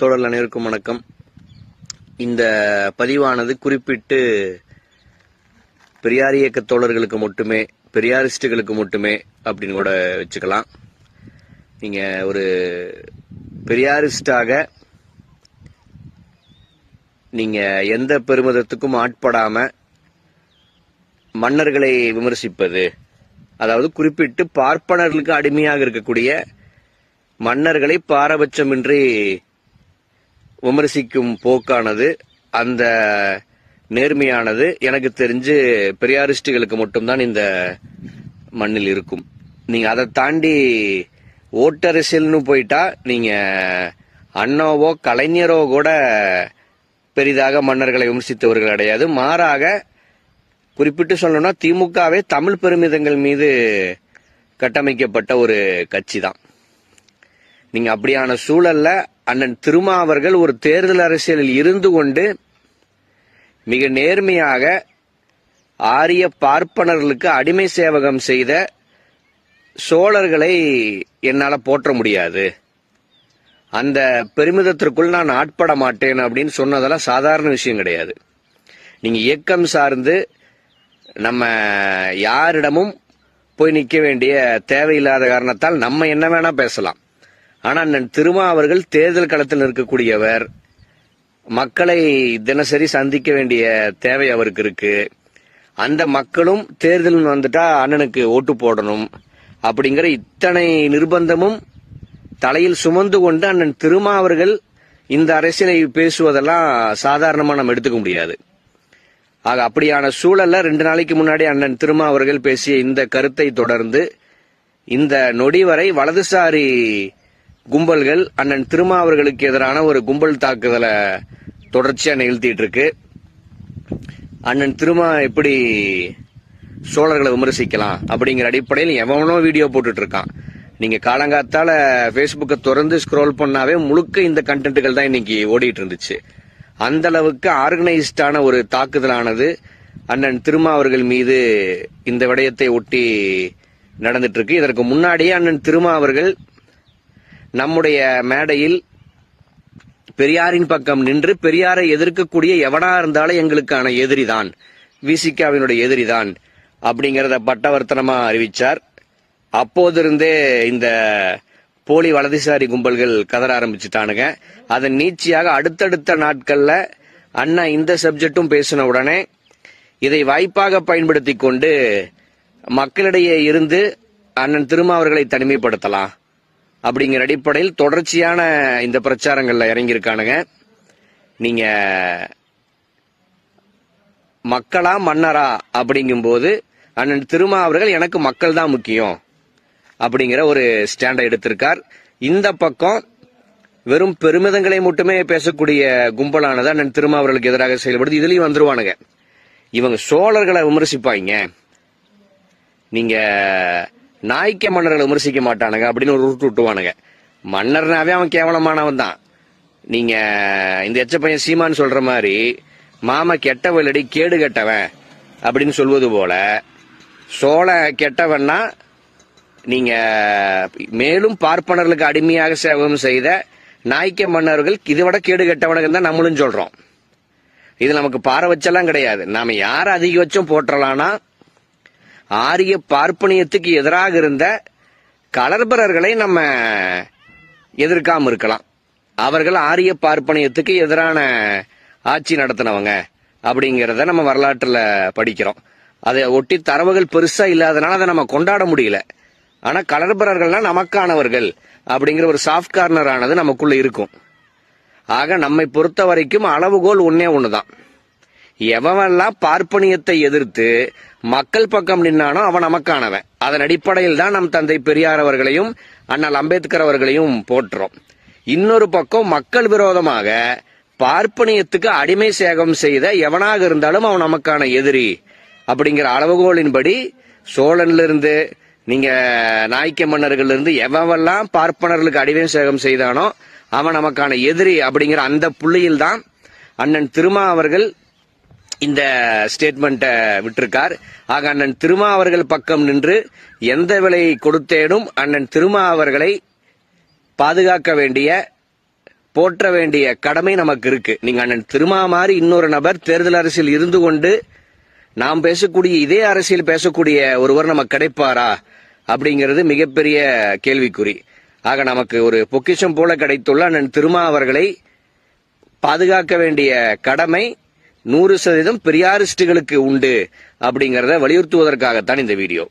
தோழர் அனைவருக்கும் வணக்கம். இந்த பதிவானது குறிப்பிட்டு பெரியார் இயக்க தோழர்களுக்கு மட்டுமே பெரியாரிஸ்டுகளுக்கு மட்டுமே அப்படின்னு கூட வச்சுக்கலாம். நீங்கள் ஒரு பெரியாரிஸ்டாக நீங்கள் எந்த பெருமிதத்துக்கும் ஆட்படாமல் மன்னர்களை விமர்சிப்பது அதாவது குறிப்பிட்டு பார்ப்பனர்களுக்கு அடிமையாக இருக்கக்கூடிய மன்னர்களை பாரபட்சமின்றி விமர்சிக்கும் போக்கானது அந்த நேர்மையானது எனக்கு தெரிஞ்சு பெரியாரிஸ்டுகளுக்கு மட்டும்தான் இந்த மண்ணில் இருக்கும். நீங்கள் அதை தாண்டி ஓட்டரசியல்னு போயிட்டா நீங்கள் அண்ணாவோ கலைஞரோ கூட பெரிதாக மன்னர்களை விமர்சித்தவர்கள் கிடையாது. மாறாக குறிப்பிட்டு சொல்லணும்னா திமுகவே தமிழ் பெருமிதங்கள் மீது கட்டமைக்கப்பட்ட ஒரு கட்சி தான் நீங்கள் அப்படியான சூழலில் அண்ணன் திருமா அவர்கள் ஒரு தேர்தல் அரசியலில் இருந்து கொண்டு மிக நேர்மையாக ஆரிய பார்ப்பனர்களுக்கு அடிமை சேவகம் செய்த சோழர்களை என்னால் போற்ற முடியாது. அந்த பெருமிதத்திற்குள் நான் ஆட்பட மாட்டேன் அப்படின்னு சொன்னதெல்லாம் சாதாரண விஷயம் கிடையாது. நீங்கள் இயக்கம் சார்ந்து நம்ம யாரிடமும் போய் நிற்க வேண்டிய தேவையில்லாத காரணத்தால் நம்ம என்ன வேணால் பேசலாம். ஆனால் அண்ணன் திருமா அவர்கள் தேர்தல் களத்தில் இருக்கக்கூடியவர் மக்களை தினசரி சந்திக்க வேண்டிய தேவை அவருக்கு இருக்கு. அந்த மக்களும் தேர்தல் வந்துட்டா அண்ணனுக்கு ஓட்டு போடணும். அப்படிங்கிற இத்தனை நிர்பந்தமும் தலையில் சுமந்து கொண்டு அண்ணன் திருமா அவர்கள் இந்த அரசியலை பேசுவதெல்லாம் சாதாரணமாக நம்ம எடுத்துக்க முடியாது. ஆக அப்படியான சூழல்ல ரெண்டு நாளைக்கு முன்னாடி அண்ணன் திருமா அவர்கள் பேசிய இந்த கருத்தை தொடர்ந்து இந்த நொடி வரை வலதுசாரி கும்பல்கள் அண்ணன் திருமா அவர்களுக்கு எதிரான ஒரு கும்பல் தாக்குதலை தொடர்ச்சியாக நிகழ்த்திட்டு இருக்கு. அண்ணன் திருமா எப்படி சோழர்களை விமர்சிக்கலாம் அப்படிங்கிற அடிப்படையில் எவனோ வீடியோ போட்டுட்டு இருக்கான். நீங்க காலங்காத்தால ஃபேஸ்புக்கை திறந்து ஸ்க்ரோல் பண்ணாவே முழுக்க இந்த கண்டென்ட்டுகள் தான் இன்னைக்கு ஓடிட்டு இருந்துச்சு. அந்த அளவுக்கு ஆர்கனைஸ்டான ஒரு தாக்குதலானது அண்ணன் திருமா அவர்கள் மீது இந்த விடயத்தை ஒட்டி நடந்துட்டு இருக்கு. இதற்கு முன்னாடியே அண்ணன் திருமா அவர்கள் நம்முடைய மேடையில் பெரியாரின் பக்கம் நின்று பெரியாரை எதிர்க்கக்கூடிய எவனா இருந்தாலும் எங்களுக்கான எதிரிதான். விசிகாவினுடைய எதிரிதான். அப்படிங்கிறத பட்டவர்த்தனமா அறிவிச்சார். அப்போதிருந்தே இந்த போலி வலதுசாரி கும்பல்கள் கதற ஆரம்பிச்சுட்டானுங்க. அதன் நீச்சியாக அடுத்தடுத்த நாட்கள்ல அண்ணா இந்த சப்ஜெக்டும் பேசின உடனே இதை வாய்ப்பாக பயன்படுத்தி கொண்டு மக்களிடையே இருந்து அண்ணன் திருமாவர்களை தனிமைப்படுத்தலாம். அப்படிங்கிற அடிப்படையில் தொடர்ச்சியான இந்த பிரச்சாரங்களில் இறங்கியிருக்கானுங்க. நீங்கள் மக்களா மன்னரா அப்படிங்கும்போது அண்ணன் திருமா அவர்கள் எனக்கு மக்கள் தான் முக்கியம் அப்படிங்கிற ஒரு ஸ்டாண்டை எடுத்திருக்கார். இந்த பக்கம் வெறும் பெருமிதங்களை மட்டுமே பேசக்கூடிய கும்பலானது அண்ணன் திருமா அவர்களுக்கு எதிராக செயல்படுது. இதுலயும் வந்துருவானுங்க. இவங்க சோழர்களை விமர்சிப்பாங்க. நீங்க நாய்க்க மன்னர்களை விமர்சிக்க மாட்டானுங்க அப்படின்னு ஒரு ரூட் விட்டுவானுங்க. மன்னர்னாவே அவன் கேவலமானவன் தான் நீங்க இந்த எச்ச பையன் சீமான் சொல்ற மாதிரி மாமா கெட்டவளடி கேடு கெட்டவன் அப்படின்னு சொல்வது போல சோழ கெட்டவன்னா நீங்க மேலும் பார்ப்பனர்களுக்கு அடிமையாக சேவகம் செய்த நாய்க்க மன்னர்கள் இதை விட கேடு கெட்டவனுக்கு தான் நம்மளும் சொல்றோம். இது நமக்கு பாரபட்சம்லாம் கிடையாது. நாம யார் அதிகபட்சம் போற்றலாம்னா ஆரிய பார்ப்பனியத்துக்கு எதிராக இருந்த கலர்பரர்களை நம்ம எதிர்க்காம இருக்கலாம். அவர்கள் ஆரிய பார்ப்பனியத்துக்கு எதிரான ஆட்சி நடத்தினவங்க அப்படிங்கிறத நம்ம வரலாற்றில் படிக்கிறோம். அதை ஒட்டி தரவுகள் பெருசாக இல்லாதனால அதை நம்ம கொண்டாட முடியல. ஆனால் கலர்பரர்கள்லாம் நமக்கானவர்கள் அப்படிங்கிற ஒரு சாஃப்ட் கார்னர் ஆனது இருக்கும். ஆக நம்மை பொறுத்த வரைக்கும் அளவுகோல் ஒன்றே ஒன்று தான் எவனெல்லாம் பார்ப்பனியத்தை எதிர்த்து மக்கள் பக்கம் நின்னானோ அவன் நமக்கானவன். அதன் அடிப்படையில் தான் நம் தந்தை பெரியார் அவர்களையும் அண்ணல் அம்பேத்கர் அவர்களையும் போற்றுறோம். இன்னொரு பக்கம் மக்கள் விரோதமாக பார்ப்பனியத்துக்கு அடிமை சேகம் செய்த எவனாக இருந்தாலும் அவன் நமக்கான எதிரி அப்படிங்கிற அளவுகோலின்படி சோழன்லிருந்து நீங்க நாய்க்க மன்னர்கள் இருந்து எவெல்லாம் பார்ப்பனர்களுக்கு அடிமை சேகம் செய்தானோ அவன் நமக்கான எதிரி அப்படிங்கிற அந்த புள்ளியில் தான் அண்ணன் திருமா அவர்கள் இந்த ஸ்டேட்மெண்ட்டை விட்டிருக்கார். ஆக அண்ணன் திருமா அவர்கள் பக்கம் நின்று எந்த விலை கொடுத்தேனும் அண்ணன் திருமா அவர்களை பாதுகாக்க வேண்டிய போற்ற வேண்டிய கடமை நமக்கு இருக்கு. நீங்க அண்ணன் திருமா மாதிரி இன்னொரு நபர் தேர்தல் அரசியல் இருந்து கொண்டு நாம் பேசக்கூடிய இதே அரசியல் பேசக்கூடிய ஒருவர் நமக்கு கிடைப்பாரா? அப்படிங்கிறது மிகப்பெரிய கேள்விக்குறி. ஆக நமக்கு ஒரு பொக்கிஷம் போல கிடைத்துள்ள அண்ணன் திருமா அவர்களை பாதுகாக்க வேண்டிய கடமை நூறு சதவீதம் பெரியாரிஸ்டுகளுக்கு உண்டு அப்படிங்கறத வலியுறுத்துவதற்காகத்தான் இந்த வீடியோ.